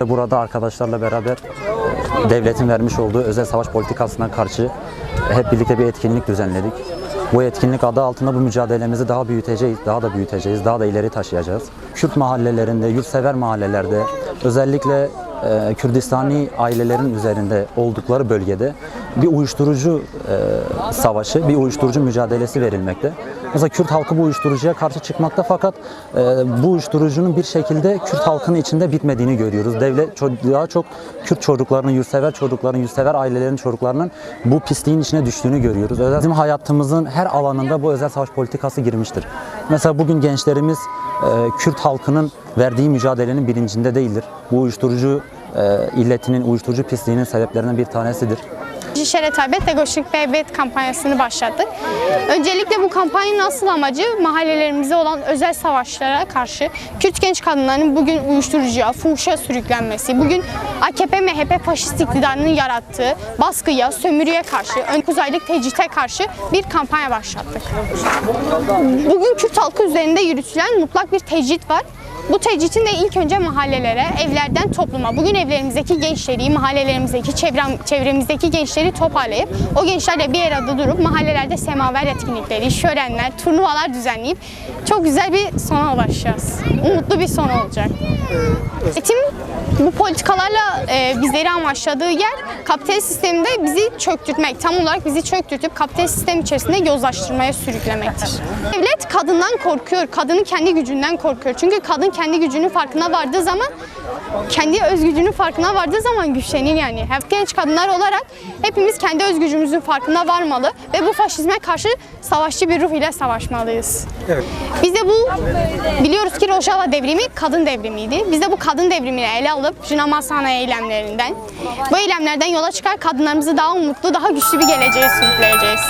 Burada arkadaşlarla beraber devletin vermiş olduğu özel savaş politikasına karşı hep birlikte bir etkinlik düzenledik. Bu etkinlik adı altında bu mücadelemizi daha büyüteceğiz, daha da büyüteceğiz, daha da ileri taşıyacağız. Kürt mahallelerinde, yurtsever mahallelerde, özellikle e, Kürdistani ailelerin üzerinde oldukları bölgede bir uyuşturucu e, savaşı, bir uyuşturucu mücadelesi verilmekte. Mesela Kürt halkı bu uyuşturucuya karşı çıkmakta fakat e, bu uyuşturucunun bir şekilde Kürt halkının içinde bitmediğini görüyoruz. Devlet daha çok Kürt çocuklarının, yurtsever çocukların, yurtsever ailelerin çocuklarının bu pisliğin içine düştüğünü görüyoruz. Özel- Bizim hayatımızın her alanında bu özel savaş politikası girmiştir. Mesela bugün gençlerimiz e, Kürt halkının verdiği mücadelenin bilincinde değildir. Bu uyuşturucu e, illetinin, uyuşturucu pisliğinin sebeplerinden bir tanesidir. Şişe Tabet Egoşik Bebet kampanyasını başlattık. Öncelikle bu kampanyanın asıl amacı mahallelerimizde olan özel savaşlara karşı Kürt genç kadınların bugün uyuşturucuya, fuhuşa sürüklenmesi, bugün AKP MHP faşist iktidarının yarattığı baskıya, sömürüye karşı, ön 9 aylık tecrite karşı bir kampanya başlattık. Bugün Kürt halkı üzerinde yürütülen mutlak bir tecrit var. Bu tecritin de ilk önce mahallelere, evlerden topluma, bugün evlerimizdeki gençleri, mahallelerimizdeki, çevrem, çevremizdeki gençleri toparlayıp o gençlerle bir arada durup mahallelerde semaver etkinlikleri, şörenler, turnuvalar düzenleyip çok güzel bir sona ulaşacağız. Umutlu bir son olacak. Eğitim bu politikalarla e, bizleri amaçladığı yer kapitalist sisteminde bizi çöktürtmek, tam olarak bizi çöktürtüp kapitalist sistem içerisinde yozlaştırmaya sürüklemektir. Devlet kadından korkuyor, kadının kendi gücünden korkuyor. Çünkü kadın kendi gücünün farkına vardığı zaman, kendi öz gücünün farkına vardığı zaman güçlenir yani. Hep genç kadınlar olarak hepimiz kendi öz gücümüzün farkına varmalı ve bu faşizme karşı savaşçı bir ruh ile savaşmalıyız. Biz de bu biliyoruz ki Rojava devrimi kadın devrimiydi. Biz de bu kadın devrimini ele alıp Jinamasana eylemlerinden, bu eylemlerden yola çıkar kadınlarımızı daha umutlu, daha güçlü bir geleceğe sürükleyeceğiz.